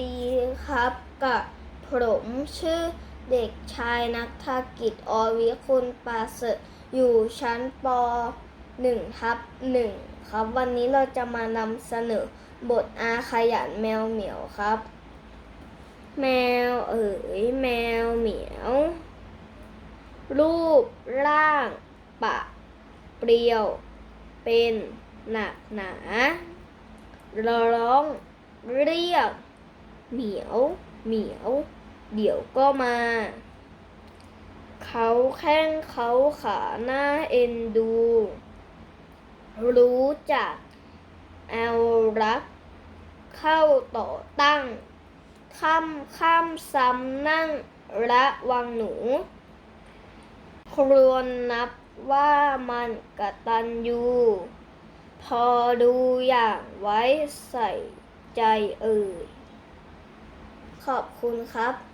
ดีครับกับผมชื่อเด็กชายนักธกิจอวิคุณปาเสริอยู่ชั้นป .1 ทับ1ครับ วันนี้เราจะมานำเสนอบทอาขยันแมวเหมียวครับ แมวเอ๋ยแมวเหมียว รูปร่าง ปะ เปรียว เป็นหนักหนา ร้องเรียก เหมียว เหมียว เดี๋ยวก็มา เขาแข้งเขาขาหน้าเอ็นดู รู้จักเอารัก เข้าต่อตั้งค่ำค่ำซ้ำนั่งระวังหนู ครวรนับว่ามันกระตัญญูพอดูอย่างไว้ใส่ใจเอ่ย ขอบคุณครับ